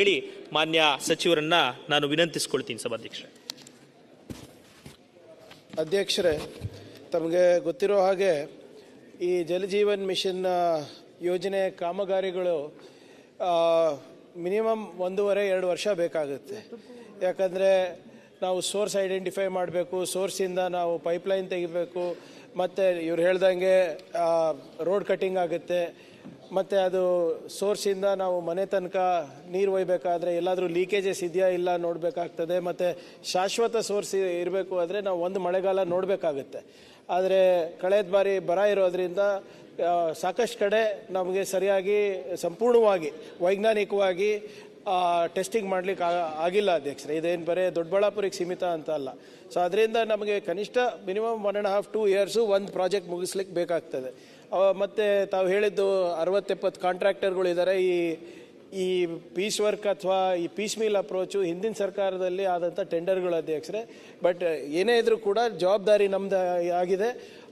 ಹೇಳಿ ಮಾನ್ಯ ಸಚಿವರನ್ನ ನಾನು ವಿನಂತಿಸ್ಕೊಳ್ತೀನಿ ಸಭಾಧ್ಯಕ್ಷರೇ. ಅಧ್ಯಕ್ಷರೇ, ತಮಗೆ ಗೊತ್ತಿರೋ ಹಾಗೆ ಈ ಜಲಜೀವನ್ ಮಿಷನ್ ಯೋಜನೆ ಕಾಮಗಾರಿಗಳು ಮಿನಿಮಮ್ ಒಂದೂವರೆ, ಎರಡು ವರ್ಷ ಬೇಕಾಗುತ್ತೆ. ಯಾಕಂದರೆ ನಾವು ಸೋರ್ಸ್ ಐಡೆಂಟಿಫೈ ಮಾಡಬೇಕು, ಸೋರ್ಸಿಂದ ನಾವು ಪೈಪ್ಲೈನ್ ತೆಗಿಬೇಕು, ಮತ್ತು ಇವ್ರು ಹೇಳ್ದಂಗೆ ರೋಡ್ ಕಟ್ಟಿಂಗ್ ಆಗುತ್ತೆ. ಮತ್ತು ಅದು ಸೋರ್ಸಿಂದ ನಾವು ಮನೆ ತನಕ ನೀರು ಒಯ್ಬೇಕಾದ್ರೆ ಎಲ್ಲಾದರೂ ಲೀಕೇಜಸ್ ಇದೆಯಾ ಇಲ್ಲ ನೋಡಬೇಕಾಗ್ತದೆ, ಮತ್ತು ಶಾಶ್ವತ ಸೋರ್ಸ್ ಇರಬೇಕು ಆದರೆ ನಾವು ಒಂದು ಮಳೆಗಾಲ ನೋಡಬೇಕಾಗುತ್ತೆ. ಆದರೆ ಕಳೆದ ಬಾರಿ ಬರ ಇರೋದ್ರಿಂದ ಸಾಕಷ್ಟು ಕಡೆ ನಮಗೆ ಸರಿಯಾಗಿ ಸಂಪೂರ್ಣವಾಗಿ, ವೈಜ್ಞಾನಿಕವಾಗಿ ಟೆಸ್ಟಿಂಗ್ ಮಾಡ್ಲಿಕ್ಕೆ ಆಗಿಲ್ಲ ಅಧ್ಯಕ್ಷರೇ. ಇದೇನು ಬರೀ ದೊಡ್ಡಬಳ್ಳಾಪುರಿಗೆ ಸೀಮಿತ ಅಂತ ಅಲ್ಲ. ಸೊ ಅದರಿಂದ ನಮಗೆ ಕನಿಷ್ಠ minimum one and half two years ಒಂದು ಪ್ರಾಜೆಕ್ಟ್ ಮುಗಿಸ್ಲಿಕ್ಕೆ ಬೇಕಾಗ್ತದೆ. ಮತ್ತೆ ತಾವು ಹೇಳಿದ್ದು ಅರವತ್ತೆಪ್ಪತ್ತು ಕಾಂಟ್ರಾಕ್ಟರ್ಗಳಿದ್ದಾರೆ ಈ ಈ ಪೀಸ್ ವರ್ಕ್ ಅಥವಾ ಈ ಪೀಸ್ ಮೀಲ್ ಅಪ್ರೋಚು ಹಿಂದಿನ ಸರ್ಕಾರದಲ್ಲಿ ಆದಂಥ ಟೆಂಡರ್ಗಳು ಅಧ್ಯಕ್ಷರೇ. ಬಟ್ ಏನೇ ಇದ್ರೂ ಕೂಡ ಜವಾಬ್ದಾರಿ ನಮ್ದು ಆಗಿದೆ.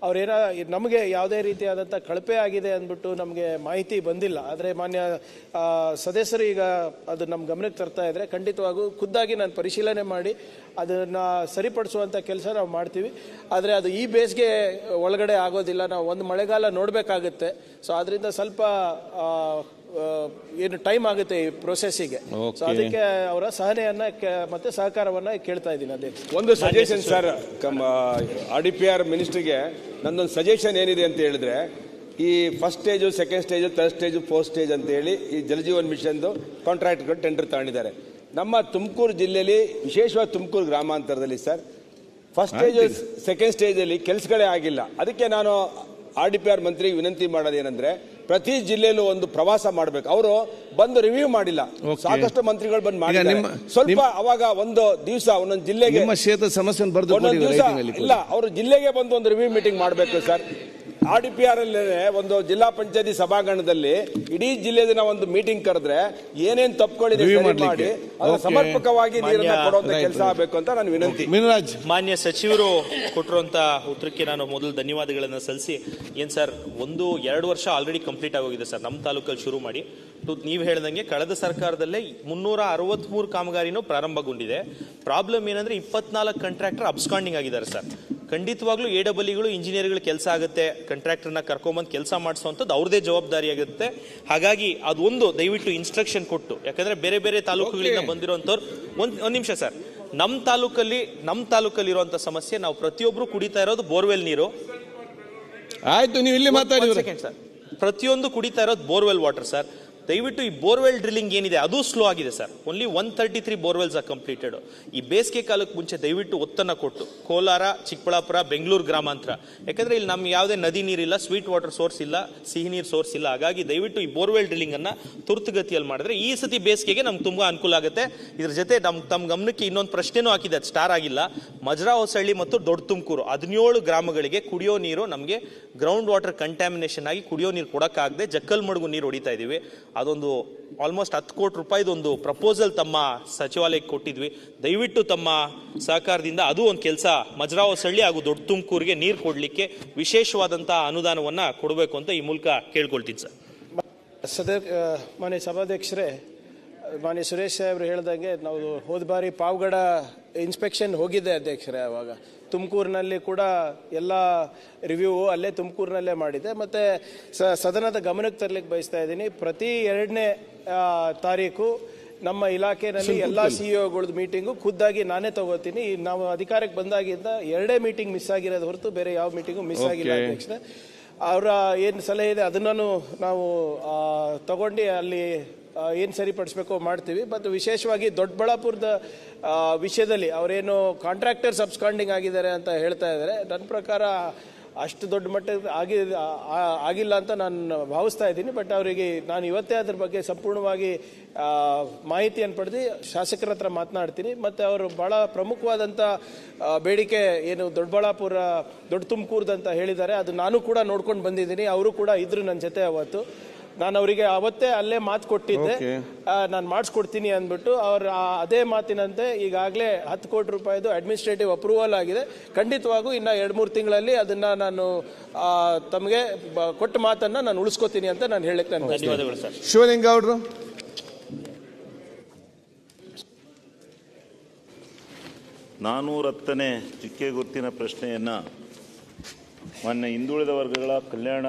ಅವ್ರೇನ ನಮಗೆ ಯಾವುದೇ ರೀತಿಯಾದಂಥ ಕಳಪೆ ಆಗಿದೆ ಅಂದ್ಬಿಟ್ಟು ನಮಗೆ ಮಾಹಿತಿ ಬಂದಿಲ್ಲ. ಆದರೆ ಮಾನ್ಯ ಸದಸ್ಯರು ಈಗ ಅದು ನಮ್ಮ ಗಮನಕ್ಕೆ ತರ್ತಾ ಇದ್ದರೆ ಖಂಡಿತವಾಗೂ ಖುದ್ದಾಗಿ ನಾನು ಪರಿಶೀಲನೆ ಮಾಡಿ ಅದನ್ನು ಸರಿಪಡಿಸುವಂಥ ಕೆಲಸ ನಾವು ಮಾಡ್ತೀವಿ. ಆದರೆ ಅದು ಈ ಬೇಸ್ಗೆ ಒಳಗಡೆ ಆಗೋದಿಲ್ಲ. ನಾವು ಒಂದು ಮಳೆಗಾಲ ನೋಡಬೇಕಾಗುತ್ತೆ. ಸೊ ಅದರಿಂದ ಸ್ವಲ್ಪ ಏನು ಟೈಮ್ ಆಗುತ್ತೆ ಈ ಪ್ರೊಸೆಸ್ಸಿಗೆ ಸೊ ಅದಕ್ಕೆ ಅವರ ಸಹನೆಯನ್ನ ಕೆ- ಮತ್ತೆ ಸಹಕಾರವನ್ನ ಕೇಳ್ತಾ ಇದ್ದೀನಿ ಅದೇ. ಒಂದು suggestion sir R D P R ಮಿನಿಸ್ಟ್ರಿಗೆ ನಂದೊಂದು ಸಜೆಷನ್ ಏನಿದೆ ಅಂತ ಹೇಳಿದ್ರೆ ಈ first stage second stage third stage fourth stage ಅಂತ ಹೇಳಿ ಈ ಜಲಜೀವನ್ ಮಿಷನ್ದು ಕಾಂಟ್ರಾಕ್ಟ್ಗಳು ಟೆಂಡರ್ ತಗೊಂಡಿದ್ದಾರೆ. ನಮ್ಮ ತುಮಕೂರು ಜಿಲ್ಲೆಯಲ್ಲಿ ವಿಶೇಷವಾಗಿ ತುಮಕೂರು ಗ್ರಾಮಾಂತರದಲ್ಲಿ ಸರ್ ಫಸ್ಟ್ ಸ್ಟೇಜ್ ಸೆಕೆಂಡ್ ಸ್ಟೇಜಲ್ಲಿ ಕೆಲಸಗಳೇ ಆಗಿಲ್ಲ. ಅದಕ್ಕೆ ನಾನು ಆರ್ ಡಿ ಪಿ ಆರ್ ಮಂತ್ರಿಗೆ ವಿನಂತಿ ಮಾಡೋದೇನೆಂದ್ರೆ ಪ್ರತಿ ಜಿಲ್ಲೆಯಲ್ಲೂ ಒಂದು ಪ್ರವಾಸ ಮಾಡಬೇಕು. ಅವರು ಬಂದು ರಿವ್ಯೂ ಮಾಡಿಲ್ಲ. ಸಾಕಷ್ಟು ಮಂತ್ರಿಗಳು ಬಂದು ಮಾಡಿದ್ದಾರೆ. ಸ್ವಲ್ಪ ಅವಾಗ ಒಂದು ದಿವಸ ಒಂದೊಂದು ಜಿಲ್ಲೆಗೆ ನಿಮ್ಮ ಕ್ಷೇತ್ರ ಸಮಸ್ಯೆ ಬರೆದು ಕೊಡಿ ಒಂದೊಂದು ದಿವಸ ರೈಟಿಂಗ್ ಇಲ್ಲ ಅವರು ಜಿಲ್ಲೆಗೆ ಬಂದು ಒಂದು ರಿವ್ಯೂ ಮೀಟಿಂಗ್ ಮಾಡಬೇಕು sir. R D P R ಅಲ್ಲಿ ಒಂದು ಜಿಲ್ಲಾ ಪಂಚಾಯತಿ ಸಭಾಂಗಣದಲ್ಲಿ ಇಡೀ ಜಿಲ್ಲೆದಿನ ಒಂದು ಮೀಟಿಂಗ್ ಕರೆದ್ರೆ ಏನೇನ್ ತಪ್ಪುಗಳಿದೆ Review ಮಾಡಿ ಸಮರ್ಪಕವಾಗಿ ನೀರನ್ನ ಕೊಡುವಂತ ಕೆಲಸ. ಆಗಬೇಕು ಅಂತ ನಾನು ವಿನಂತಿ. ಮೀನರಾಜ್. ಮಾನ್ಯ ಸಚಿವರು ಕೊಟ್ಟಿರುವಂತ ಉತ್ತರಕ್ಕೆ ನಾನು ಮೊದಲು ಧನ್ಯವಾದಗಳನ್ನು ಸಲ್ಲಿಸಿ. ಏನ್ ಸರ್ ಒಂದು ಎರಡು ವರ್ಷ ಆಲ್ರೆಡಿ ಕಂಪ್ಲೀಟ್ ಆಗೋಗಿದೆ ಸರ್ ನಮ್ಮ ತಾಲೂಕಲ್ಲಿ ಶುರು ಮಾಡಿ. ಟು- ನೀವು ಹೇಳ್ದಂಗೆ ಕಳೆದ ಸರ್ಕಾರದಲ್ಲೇ ಮುನ್ನೂರ ಅರವತ್ಮೂರು ಕಾಮಗಾರಿನೂ ಪ್ರಾರಂಭಗೊಂಡಿದೆ. ಪ್ರಾಬ್ಲಮ್ ಏನಂದ್ರೆ ಇಪ್ಪತ್ನಾಲ್ಕು ಕಾಂಟ್ರಾಕ್ಟರ್ ಅಬ್ಸ್ಕಾಂಡಿಂಗ್ ಆಗಿದ್ದಾರೆ ಸರ್. ಖಂಡಿತವಾಗ್ಲೂ ಎ ಡಬ್ಲ್ಯೂಗಳು ಇಂಜಿನಿಯರ್ಗಳು ಕೆಲಸ ಆಗುತ್ತೆ ಕಾಂಟ್ರಾಕ್ಟರ್ನ ಕರ್ಕೊಂಬಂದು ಕೆಲಸ ಮಾಡಿಸುವಂಥದ್ದು ಅವ್ರದೇ ಜವಾಬ್ದಾರಿ ಆಗುತ್ತೆ ಹಾಗಾಗಿ ಅದೊಂದು ದಯವಿಟ್ಟು ಇನ್ಸ್ಟ್ರಕ್ಷನ್ ಕೊಟ್ಟು ಯಾಕಂದ್ರೆ ಬೇರೆ ಬೇರೆ ತಾಲೂಕುಗಳಿಂದ ಬಂದಿರುವಂಥವ್ರು ಒಂದು ಒಂದು ನಿಮಿಷ ಸರ್. ನಮ್ಮ ತಾಲೂಕಲ್ಲಿ ನಮ್ಮ ತಾಲೂಕಲ್ಲಿ ಇರುವಂತ ಸಮಸ್ಯೆ ನಾವು ಪ್ರತಿಯೊಬ್ರು ಕುಡಿತಾ ಇರೋದು ಬೋರ್ವೆಲ್ ನೀರು. ಆಯ್ತು ನೀವು ಇಲ್ಲಿ ಮಾತಾಡಿ ಸರ್. ಪ್ರತಿಯೊಂದು ಕುಡಿತಾ ಇರೋದು ಬೋರ್ವೆಲ್ ವಾಟರ್ ಸರ್. ದಯವಿಟ್ಟು ಈ ಬೋರ್ವೆಲ್ ಡ್ರಿಲ್ಲಿಂಗ್ ಏನಿದೆ, ಅದು ಸ್ಲೋ ಆಗಿದೆ sir. Only one thirty three borewells are completed ಈ ಬೇಸಿಗೆ ಕಾಲಕ್ಕೆ ಮುಂಚೆ ದಯವಿಟ್ಟು ಒತ್ತನ್ನು ಕೊಟ್ಟು, ಕೋಲಾರ, ಚಿಕ್ಕಬಳ್ಳಾಪುರ, ಬೆಂಗಳೂರು ಗ್ರಾಮಾಂತರ. ಯಾಕಂದ್ರೆ ಇಲ್ಲಿ ನಮ್ಗೆ ಯಾವುದೇ ನದಿ ನೀರಿಲ್ಲ ಸ್ವೀಟ್ ವಾಟರ್ ಸೋರ್ಸ್ ಇಲ್ಲ, ಸಿಹಿ ನೀರು ಸೋರ್ಸ್ ಇಲ್ಲ. ಹಾಗಾಗಿ ದಯವಿಟ್ಟು ಈ ಬೋರ್ವೆಲ್ ಡ್ರಿಲ್ಲಿಂಗನ್ನು ತುರ್ತುಗತಿಯಲ್ಲಿ ಮಾಡಿದ್ರೆ ಈ ಸತಿ ಬೇಸಿಗೆಗೆ ನಮ್ಗೆ ತುಂಬ ಅನುಕೂಲ ಆಗುತ್ತೆ. ಇದ್ರ ಜೊತೆ ನಮ್ ತಮ್ಮ ಗಮನಕ್ಕೆ ಇನ್ನೊಂದು ಪ್ರಶ್ನೆನೂ ಹಾಕಿದೆ, ಅದು ಸ್ಟಾರ್ ಆಗಿಲ್ಲ. ಮಜ್ರಾ ಹೊಸಳ್ಳಿ ಮತ್ತು ದೊಡ್ಡ ತುಮಕೂರು ಹದಿನೇಳು ಗ್ರಾಮಗಳಿಗೆ ಕುಡಿಯೋ ನೀರು ನಮಗೆ ಗ್ರೌಂಡ್ ವಾಟರ್ ಕಂಟ್ಯಾಮಿನೇಷನ್ ಆಗಿ ಕುಡಿಯೋ ನೀರು ಕೊಡೋಕ್ಕಾಗದೆ ಜಕ್ಕಲ್ ಮಡುಗು ನೀರು ಹೊಡಿತಾ ಇದೀವಿ. ಅದೊಂದು ಆಲ್ಮೋಸ್ಟ್ ಹತ್ತು ಕೋಟಿ ರೂಪಾಯಿದೊಂದು ಪ್ರಪೋಸಲ್ ತಮ್ಮ ಸಚಿವಾಲಯಕ್ಕೆ ಕೊಟ್ಟಿದ್ವಿ. ದಯವಿಟ್ಟು ತಮ್ಮ ಸಹಕಾರದಿಂದ ಅದು ಒಂದು ಕೆಲಸ ಮಜ್ರಾವ ಸಳ್ಳಿ ಹಾಗೂ ದೊಡ್ಡ ತುಮಕೂರಿಗೆ ನೀರು ಕೊಡಲಿಕ್ಕೆ ವಿಶೇಷವಾದಂಥ ಅನುದಾನವನ್ನು ಕೊಡಬೇಕು ಅಂತ ಈ ಮೂಲಕ ಕೇಳ್ಕೊಳ್ತೀನಿ ಸರ್. ಸದ ಮಾನ್ಯ ಸಭಾಧ್ಯಕ್ಷರೇ, ಮಾನ್ಯ ಸುರೇಶ್ ಸಾಹೇಬ್ರು ಹೇಳ್ದಂಗೆ ನಾವು ಹೋದ ಬಾರಿ ಪಾವಗಡ ಇನ್ಸ್ಪೆಕ್ಷನ್ ಹೋಗಿದ್ದೆ ಅಧ್ಯಕ್ಷರೇ ಅವಾಗ. ತುಮಕೂರಿನಲ್ಲಿ ಕೂಡ ಎಲ್ಲ ರಿವ್ಯೂ ಅಲ್ಲೇ ತುಮಕೂರಿನಲ್ಲೇ ಮಾಡಿದೆ. ಮತ್ತು ಸ ಸದನದ ಗಮನಕ್ಕೆ ತರಲಿಕ್ಕೆ ಬಯಸ್ತಾ ಇದ್ದೀನಿ. ಪ್ರತಿ ಎರಡನೇ ತಾರೀಕು ನಮ್ಮ ಇಲಾಖೆಯಲ್ಲಿ ಎಲ್ಲ ಸಿ ಒಗಳದ್ದು ಮೀಟಿಂಗು ಖುದ್ದಾಗಿ ನಾನೇ ತಗೋತೀನಿ. ನಾವು ಅಧಿಕಾರಕ್ಕೆ ಬಂದಾಗಿಂದ ಎರಡೇ ಮೀಟಿಂಗ್ ಮಿಸ್ ಆಗಿರೋದು ಹೊರತು ಬೇರೆ ಯಾವ ಮೀಟಿಂಗು ಮಿಸ್ ಆಗಿಲ್ಲ ಅಧ್ಯಕ್ಷ ಅವರ ಏನು ಸಲಹೆ ಇದೆ ಅದನ್ನು ನಾವು ತಗೊಂಡು ಅಲ್ಲಿ ಏನು ಸರಿಪಡಿಸ್ಬೇಕೋ ಮಾಡ್ತೀವಿ. ಮತ್ತು ವಿಶೇಷವಾಗಿ ದೊಡ್ಡಬಳ್ಳಾಪುರದ ವಿಷಯದಲ್ಲಿ ಅವರೇನು ಕಾಂಟ್ರಾಕ್ಟರ್ ಸಬ್ಸ್ಕಾಂಡಿಂಗ್ ಆಗಿದ್ದಾರೆ ಅಂತ ಹೇಳ್ತಾ ಇದ್ದಾರೆ. ನನ್ನ ಪ್ರಕಾರ ಅಷ್ಟು ದೊಡ್ಡ ಮಟ್ಟದ ಆಗಿ ಆಗಿಲ್ಲ ಅಂತ ನಾನು ಭಾವಿಸ್ತಾ ಇದ್ದೀನಿ. ಬಟ್ ಅವರಿಗೆ ನಾನು ಇವತ್ತೇ ಅದ್ರ ಬಗ್ಗೆ ಸಂಪೂರ್ಣವಾಗಿ ಮಾಹಿತಿಯನ್ನು ಪಡೆದು ಶಾಸಕರ ಹತ್ರ ಮಾತನಾಡ್ತೀನಿ. ಮತ್ತು ಅವರು ಭಾಳ ಪ್ರಮುಖವಾದಂಥ ಬೇಡಿಕೆ ಏನು ದೊಡ್ಡಬಳ್ಳಾಪುರ, ದೊಡ್ಡ ತುಮಕೂರ್ದಂತ ಹೇಳಿದ್ದಾರೆ. ಅದು ನಾನು ಕೂಡ ನೋಡ್ಕೊಂಡು ಬಂದಿದ್ದೀನಿ. ಅವರು ಕೂಡ ಇದ್ರು ನನ್ನ ಜೊತೆ ಅವತ್ತು. ನಾನು ಅವರಿಗೆ ಅವತ್ತೇ ಅಲ್ಲೇ ಮಾತು ಕೊಟ್ಟಿದ್ದೆ. ನಾನು ಮಾಡಿಸ್ಕೊಡ್ತೀನಿ ಅಂದ್ಬಿಟ್ಟು ಅವ್ರ ಅದೇ ಮಾತಿನಂತೆ ಈಗಾಗಲೇ ಹತ್ತು ಕೋಟಿ ರೂಪಾಯಿದು ಅಡ್ಮಿನಿಸ್ಟ್ರೇಟಿವ್ ಅಪ್ರೂವಲ್ ಆಗಿದೆ. ಖಂಡಿತವಾಗೂ ಇನ್ನು ಎರಡು ಮೂರು ತಿಂಗಳಲ್ಲಿ ಅದನ್ನು ನಾನು ತಮಗೆ ಕೊಟ್ಟ ಮಾತನ್ನು ನಾನು ಉಳಿಸ್ಕೋತೀನಿ ಅಂತ ನಾನು ಹೇಳಕ್ಕೆ ನಾನು ಧನ್ಯವಾದಗಳು ಸರ್. ಶಿವಲಿಂಗ ಅವರು. ಹತ್ತನೇ ಚುಕ್ಕೆ ಗುರುತಿನ ಪ್ರಶ್ನೆಯನ್ನು ಮೊನ್ನೆ ಹಿಂದುಳಿದ ವರ್ಗಗಳ ಕಲ್ಯಾಣ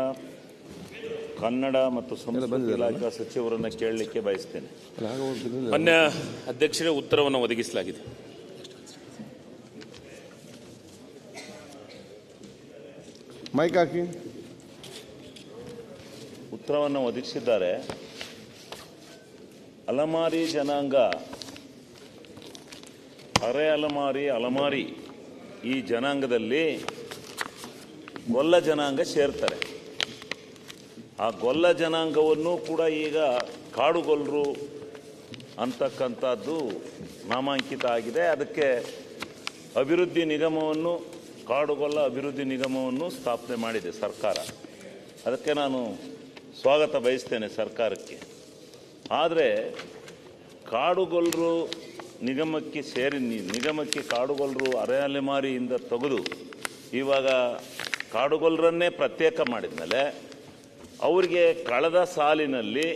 ಕನ್ನಡ ಮತ್ತು ಸಂಸ್ಕೃತಿ ಇಲಾಖಾ ಸಚಿವರನ್ನು ಕೇಳಲಿಕ್ಕೆ ಬಯಸ್ತೇನೆ. ಮಾನ್ಯ ಅಧ್ಯಕ್ಷರೇ ಉತ್ತರವನ್ನು ಒದಗಿಸಲಾಗಿದೆ. ಮೈಕ್ ಹಾಕಿ. ಉತ್ತರವನ್ನು ಒದಗಿಸಿದ್ದಾರೆ. ಅಲಮಾರಿ ಜನಾಂಗ. ಅರೆ ಅಲಮಾರಿ ಅಲಮಾರಿ ಈ ಜನಾಂಗದಲ್ಲಿ ಗೊಲ್ಲ ಜನಾಂಗ ಸೇರ್ತಾರೆ. ಆ ಗೊಲ್ಲ ಜನಾಂಗವನ್ನು ಕೂಡ ಈಗ ಕಾಡುಗೊಲ್ಲರು ಅಂತಕ್ಕಂಥದ್ದು ನಾಮಾಂಕಿತ ಆಗಿದೆ. ಅದಕ್ಕೆ ಅಭಿವೃದ್ಧಿ ನಿಗಮವನ್ನು, ಕಾಡುಗೊಲ್ಲ ಅಭಿವೃದ್ಧಿ ನಿಗಮವನ್ನು ಸ್ಥಾಪನೆ ಮಾಡಿದೆ ಸರ್ಕಾರ. ಅದಕ್ಕೆ ನಾನು ಸ್ವಾಗತ ಬಯಸ್ತೇನೆ ಸರ್ಕಾರಕ್ಕೆ. ಆದರೆ ಕಾಡುಗೊಲ್ಲರು ನಿಗಮಕ್ಕೆ ಸೇರಿ, ನಿಗಮಕ್ಕೆ ಕಾಡುಗೊಲ್ಲರು ಅರೆ ಅಲೆಮಾರಿಯಿಂದ ತೆಗೆದು ಇವಾಗ ಕಾಡುಗೊಲ್ಲರನ್ನೇ ಪ್ರತ್ಯೇಕ ಮಾಡಿದ್ಮೇಲೆ ಅವರಿಗೆ ಕಳೆದ ಸಾಲಿನಲ್ಲಿ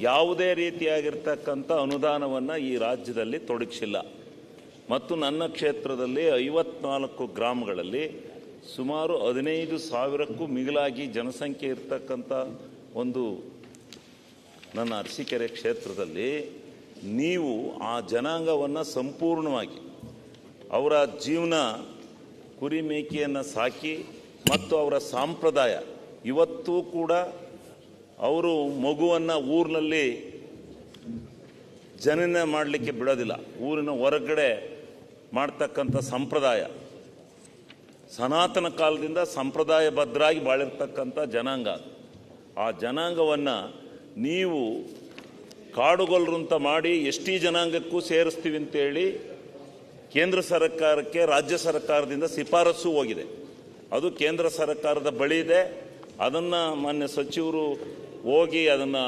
ಯಾವುದೇ ರೀತಿಯಾಗಿರ್ತಕ್ಕಂಥ ಅನುದಾನವನ್ನು ಈ ರಾಜ್ಯದಲ್ಲಿ ತೊಡಗಿಸಿಲ್ಲ. ಮತ್ತು ನನ್ನ ಕ್ಷೇತ್ರದಲ್ಲಿ ಐವತ್ನಾಲ್ಕು ಗ್ರಾಮಗಳಲ್ಲಿ ಸುಮಾರು ಹದಿನೈದು ಸಾವಿರಕ್ಕೂ ಮಿಗಿಲಾಗಿ ಜನಸಂಖ್ಯೆ ಇರತಕ್ಕಂಥ ಒಂದು ನನ್ನ ಅರಸೀಕೆರೆ ಕ್ಷೇತ್ರದಲ್ಲಿ ನೀವು ಆ ಜನಾಂಗವನ್ನು ಸಂಪೂರ್ಣವಾಗಿ ಅವರ ಜೀವನ ಕುರಿ ಮೇಕೆಯನ್ನು ಸಾಕಿ ಮತ್ತು ಅವರ ಸಂಪ್ರದಾಯ ಇವತ್ತೂ ಕೂಡ ಅವರು ಮಗುವನ್ನು ಊರಿನಲ್ಲಿ ಜನನ ಮಾಡಲಿಕ್ಕೆ ಬಿಡೋದಿಲ್ಲ. ಊರಿನ ಹೊರಗಡೆ ಮಾಡ್ತಕ್ಕಂಥ ಸಂಪ್ರದಾಯ. ಸನಾತನ ಕಾಲದಿಂದ ಸಂಪ್ರದಾಯಬದ್ಧರಾಗಿ ಬಾಳಿರ್ತಕ್ಕಂಥ ಜನಾಂಗ ಆ ಜನಾಂಗವನ್ನು ನೀವು ಕಾಡುಗೊಲ್ಲರಂತ ಮಾಡಿ ಎಷ್ಟೀ ಜನಾಂಗಕ್ಕೂ ಸೇರಿಸ್ತೀವಿ ಅಂತೇಳಿ ಕೇಂದ್ರ ಸರ್ಕಾರಕ್ಕೆ ರಾಜ್ಯ ಸರ್ಕಾರದಿಂದ ಶಿಫಾರಸ್ಸು ಹೋಗಿದೆ. ಅದು ಕೇಂದ್ರ ಸರ್ಕಾರದ ಬಳಿ ಇದೆ. ಅದನ್ನು ಮಾನ್ಯ ಸಚಿವರು ಹೋಗಿ ಅದನ್ನು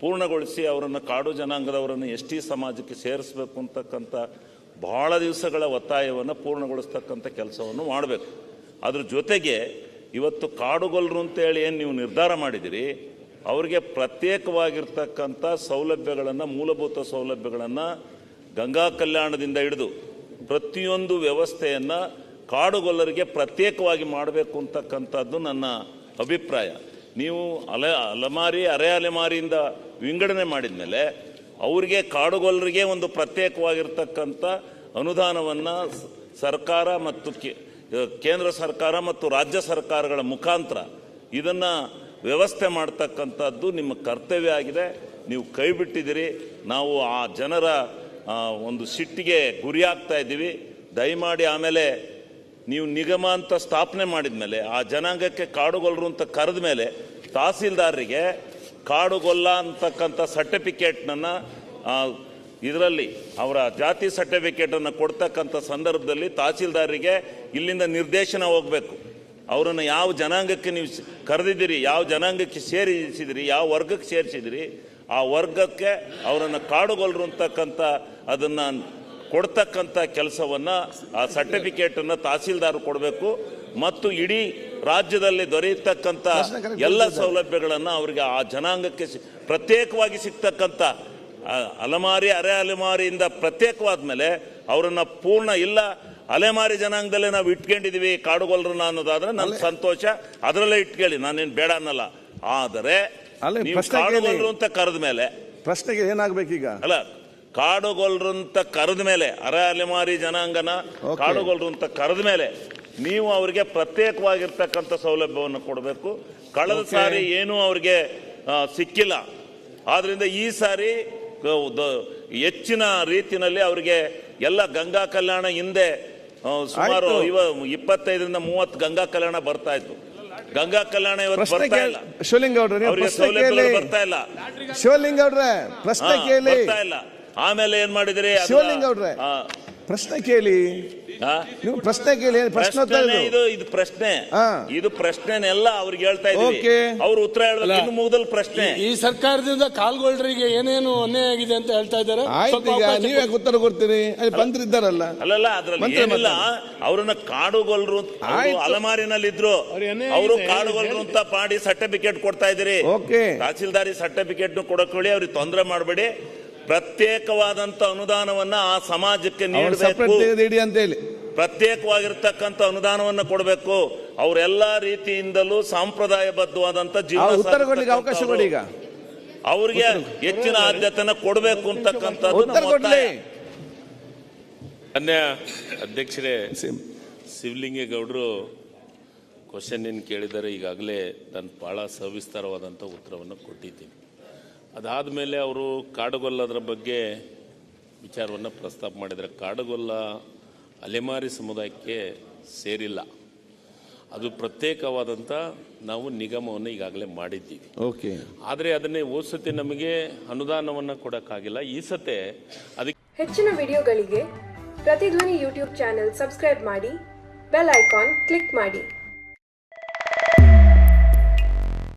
ಪೂರ್ಣಗೊಳಿಸಿ ಅವರನ್ನು ಕಾಡು ಜನಾಂಗದವರನ್ನು ಎಸ್ ಟಿ ಸಮಾಜಕ್ಕೆ ಸೇರಿಸಬೇಕು ಅಂತಕ್ಕಂಥ ಬಹಳ ದಿವಸಗಳ ಒತ್ತಾಯವನ್ನು ಪೂರ್ಣಗೊಳಿಸ್ತಕ್ಕಂಥ ಕೆಲಸವನ್ನು ಮಾಡಬೇಕು. ಅದ್ರ ಜೊತೆಗೆ ಇವತ್ತು ಕಾಡುಗೊಲ್ಲರು ಅಂತೇಳಿ ಏನು ನೀವು ನಿರ್ಧಾರ ಮಾಡಿದಿರಿ, ಅವರಿಗೆ ಪ್ರತ್ಯೇಕವಾಗಿರ್ತಕ್ಕಂಥ ಸೌಲಭ್ಯಗಳನ್ನು, ಮೂಲಭೂತ ಸೌಲಭ್ಯಗಳನ್ನು ಗಂಗಾ ಕಲ್ಯಾಣದಿಂದ ಹಿಡಿದು ಪ್ರತಿಯೊಂದು ವ್ಯವಸ್ಥೆಯನ್ನು ಕಾಡುಗೊಲ್ಲರಿಗೆ ಪ್ರತ್ಯೇಕವಾಗಿ ಮಾಡಬೇಕು ಅಂತಕ್ಕಂಥದ್ದು ನನ್ನ ಅಭಿಪ್ರಾಯ. ನೀವು ಅಲೆ ಅಲೆಮಾರಿ, ಅರೆ ಅಲೆಮಾರಿಯಿಂದ ವಿಂಗಡಣೆ ಮಾಡಿದ ಮೇಲೆ ಅವರಿಗೆ ಕಾಡುಗೊಲ್ಲರಿಗೆ ಒಂದು ಪ್ರತ್ಯೇಕವಾಗಿರ್ತಕ್ಕಂಥ ಅನುದಾನವನ್ನು ಸರ್ಕಾರ ಮತ್ತು ಕೇಂದ್ರ ಸರ್ಕಾರ ಮತ್ತು ರಾಜ್ಯ ಸರ್ಕಾರಗಳ ಮುಖಾಂತರ ಇದನ್ನು ವ್ಯವಸ್ಥೆ ಮಾಡ್ತಕ್ಕಂಥದ್ದು ನಿಮ್ಮ ಕರ್ತವ್ಯ ಆಗಿದೆ. ನೀವು ಕೈ ಬಿಟ್ಟಿದ್ದೀರಿ. ನಾವು ಆ ಜನರ ಒಂದು ಸಿಟ್ಟಿಗೆ ಗುರಿಯಾಗ್ತಾ ಇದ್ದೀವಿ. ದಯಮಾಡಿ ಆಮೇಲೆ ನೀವು ನಿಗಮ ಅಂತ ಸ್ಥಾಪನೆ ಮಾಡಿದ ಮೇಲೆ ಆ ಜನಾಂಗಕ್ಕೆ ಕಾಡುಗೊಲ್ಲರು ಅಂತ ಕರೆದ ಮೇಲೆ ತಹಸೀಲ್ದಾರರಿಗೆ ಕಾಡುಗೊಲ್ಲ ಅಂತಕ್ಕಂಥ ಸರ್ಟಿಫಿಕೇಟ್ನನ್ನು ಇದರಲ್ಲಿ ಅವರ ಜಾತಿ ಸರ್ಟಿಫಿಕೇಟನ್ನು ಕೊಡ್ತಕ್ಕಂಥ ಸಂದರ್ಭದಲ್ಲಿ ತಹಸೀಲ್ದಾರರಿಗೆ ಇಲ್ಲಿಂದ ನಿರ್ದೇಶನ ಹೋಗಬೇಕು. ಅವರನ್ನು ಯಾವ ಜನಾಂಗಕ್ಕೆ ನೀವು ಕರೆದಿದ್ದೀರಿ, ಯಾವ ಜನಾಂಗಕ್ಕೆ ಸೇರಿಸಿದಿರಿ, ಯಾವ ವರ್ಗಕ್ಕೆ ಸೇರಿಸಿದಿರಿ, ಆ ವರ್ಗಕ್ಕೆ ಅವರನ್ನು ಕಾಡುಗೊಲ್ಲರು ಅಂತಕ್ಕಂಥ ಅದನ್ನು ಕೊಡ್ತಕ್ಕಂಥ ಕೆಲಸವನ್ನು ಆ ಸರ್ಟಿಫಿಕೇಟನ್ನು ತಹಸೀಲ್ದಾರ್ ಕೊಡಬೇಕು ಮತ್ತು ಇಡೀ ರಾಜ್ಯದಲ್ಲಿ ದೊರೆಯತಕ್ಕಂಥ ಎಲ್ಲ ಸೌಲಭ್ಯಗಳನ್ನು ಅವರಿಗೆ ಆ ಜನಾಂಗಕ್ಕೆ ಪ್ರತ್ಯೇಕವಾಗಿ ಸಿಗ್ತಕ್ಕಂಥ ಅಲೆಮಾರಿ ಅರೆ ಅಲೆಮಾರಿಯಿಂದ ಪ್ರತ್ಯೇಕವಾದ ಮೇಲೆ ಅವರನ್ನು ಪೂರ್ಣ ಇಲ್ಲ ಅಲೆಮಾರಿ ಜನಾಂಗದಲ್ಲೇ ನಾವು ಇಟ್ಕೊಂಡಿದ್ದೀವಿ ಕಾಡುಗೊಲ್ಲರನ್ನ ಅನ್ನೋದಾದ್ರೆ ನನ್ನ ಸಂತೋಷ ಅದರಲ್ಲೇ ಇಟ್ಕೊಳ್ಳಿ ನಾನೇನು ಬೇಡ ಅನ್ನಲ್ಲ. ಆದರೆ ಅಲ್ಲ, ನೀವು ಪ್ರಶ್ನೆ ಕಾಡುಗೊಲ್ಲರು ಅಂತ ಕರೆದ ಮೇಲೆ ಪ್ರಶ್ನೆಗೆ ಏನಾಗಬೇಕೀಗ? ಅಲ್ಲ ಕಾಡುಗೊಲ್ಲರು ಅಂತ ಕರೆದ ಮೇಲೆ ಅರ ಅಲೆಮಾರಿ ಜನಾಂಗನ ಕಾಡುಗೊಲ್ರು ಅಂತ ಕರೆದ ಮೇಲೆ ನೀವು ಅವರಿಗೆ ಪ್ರತ್ಯೇಕವಾಗಿರ್ತಕ್ಕಂಥ ಸೌಲಭ್ಯವನ್ನು ಕೊಡಬೇಕು. ಕಳೆದ ಸಾರಿ ಏನೂ ಅವ್ರಿಗೆ ಸಿಕ್ಕಿಲ್ಲ. ಆದ್ರಿಂದ ಈ ಸಾರಿ ಹೆಚ್ಚಿನ ರೀತಿಯಲ್ಲಿ ಅವರಿಗೆ ಎಲ್ಲ ಗಂಗಾ ಕಲ್ಯಾಣ ಹಿಂದೆ ಸುಮಾರು. ಇವ ಇಪ್ಪತ್ತೈದರಿಂದ ಮೂವತ್ತು ಗಂಗಾ ಕಲ್ಯಾಣ ಬರ್ತಾ ಇತ್ತು ಗಂಗಾ ಕಲ್ಯಾಣ ಇವತ್ತು ಬರ್ತಾ ಇಲ್ಲ. ಶಿವಲಿಂಗ ನೀವು ಅವರಿಗೆ ಸೌಲಭ್ಯಗಳು ಬರ್ತಾ ಇಲ್ಲ. ಶಿವಲಿಂಗ ಪ್ರಶ್ನೆ ಕೇಳಿ. ಬರ್ತಾ ಇಲ್ಲ. ಆಮೇಲೆ ಏನ್ ಮಾಡಿದ್ರಿ? ಅದನ್ನ-. ಆ, ಪ್ರಶ್ನೆ ಕೇಳಿ. ಆ? ನೀವು ಪ್ರಶ್ನೆ ಕೇಳಿ ಪ್ರಶ್ನೋತ್ತರ ಪ್ರಶ್ನೆನೇ ಇದು. ಇದು ಇದು ಪ್ರಶ್ನೆ. ಹಾ. ಇದು ಪ್ರಶ್ನೆನೆಲ್ಲ ಅವ್ರಿಗೆ ಹೇಳ್ತಾ ಇದೀವಿ Okay. ಅವ್ರು ಉತ್ತರ ಹೇಳ್ಬೇಕು ಇನ್ನು ಮುಗ್ದಲ್ ಪ್ರಶ್ನೆ. ಈ ಸರ್ಕಾರದಿಂದ ಕಾಲ್ಗೊಳ್ರಿಗೆ ಏನೇನು ಅನ್ಯಾಯ ಆಗಿದೆ ಅಂತ ಹೇಳ್ತಾ ಇದ್ದಾರೆ? ಆಯ್ತು ಸ್ವಲ್ಪ ಈಗ ಅವಕಾಶ ನೀವೇ ಉತ್ತರ ಕೊಡ್ತೀರಿ? ಅಲ್ಲಿ ಬಂದ್ರಿದ್ದಾರಲ್ಲ. ಅಲ್ಲಲ್ಲ ಅದ್ರಲ್ಲಿ ಮಂತ್ರಿ ಏನಿಲ್ಲ ಅವ್ರನ್ನ ಕಾಡುಗೊಲ್ರು ಅವ್ರು ಆಯ್ತು. ಅಲಮಾರಿನಲ್ಲಿದ್ರು. ಅವ್ರು ಅವರು ಇದೆ, ಕಾಡುಗೊಲ್ರು ಅಂತ ಮಾಡಿ ಸರ್ಟಿಫಿಕೇಟ್ ಕೊಡ್ತಾ ಇದೀರಿ ಓಕೆ. ತಹಸೀಲ್ದಾರಿ ಸರ್ಟಿಫಿಕೇಟ್ ಕೊಡಕೊಳ್ಳಿ ಅವ್ರಿಗೆ ತೊಂದರೆ ಮಾಡಬೇಡಿ. ಪ್ರತ್ಯೇಕವಾದಂತ ಅನುದಾನವನ್ನ ಆ ಸಮಾಜಕ್ಕೆ ನೀಡಬೇಕು. ಅಂತ ಹೇಳಿ ಪ್ರತ್ಯೇಕವಾಗಿರ್ತಕ್ಕಂಥ ಅನುದಾನವನ್ನು ಕೊಡಬೇಕು. ಅವರೆಲ್ಲಾ ರೀತಿಯಿಂದಲೂ ಸಾಂಪ್ರದಾಯಬದ್ಧವಾದಂತ ಬದ್ಧವಾದಂತ ಜೀವನ ಅವಕಾಶ ಕೊಡಿ ಈಗ. ಅವರಿಗೆ ಹೆಚ್ಚಿನ ಆದ್ಯತೆನ ಕೊಡಬೇಕು ಅಂತಕ್ಕಂಥದ್ದು ಅನ್ಯ ಅಧ್ಯಕ್ಷರೇ ಶಿವಲಿಂಗೇಗೌಡರು ಕ್ವಶನ್ ಏನು ಕೇಳಿದರೆ ಈಗಾಗಲೇ ನಾನು ಭಾಳ ಸವಿಸ್ತಾರವಾದಂಥ ಉತ್ತರವನ್ನು ಕೊಟ್ಟಿದ್ದೀನಿ. ಅದಾದ ಮೇಲೆ ಅವರು ಕಾಡುಗೊಲ್ಲದರ ಬಗ್ಗೆ ವಿಚಾರವನ್ನು ಪ್ರಸ್ತಾಪ ಮಾಡಿದರೆ ಕಾಡುಗೊಲ್ಲ ಅಲೆಮಾರಿ ಸಮುದಾಯಕ್ಕೆ ಸೇರಿಲ್ಲ. ಅದು ಪ್ರತ್ಯೇಕವಾದಂಥ ನಾವು ನಿಗಮವನ್ನು ಈಗಾಗಲೇ ಮಾಡಿದ್ದೀವಿ. ಓಕೆ ಆದರೆ ಅದನ್ನೇ ಹೋದ ಸತಿ ನಮಗೆ ಅನುದಾನವನ್ನು ಕೊಡೋಕ್ಕಾಗಿಲ್ಲ. ಈ ಸತೆ ಅದಕ್ಕೆ ಹೆಚ್ಚಿನ ವಿಡಿಯೋಗಳಿಗೆ ಪ್ರತಿಧ್ವನಿ ಯೂಟ್ಯೂಬ್ ಚಾನೆಲ್ ಸಬ್ಸ್ಕ್ರೈಬ್ ಮಾಡಿ ಬೆಲ್ ಐಕಾನ್ ಕ್ಲಿಕ್ ಮಾಡಿ.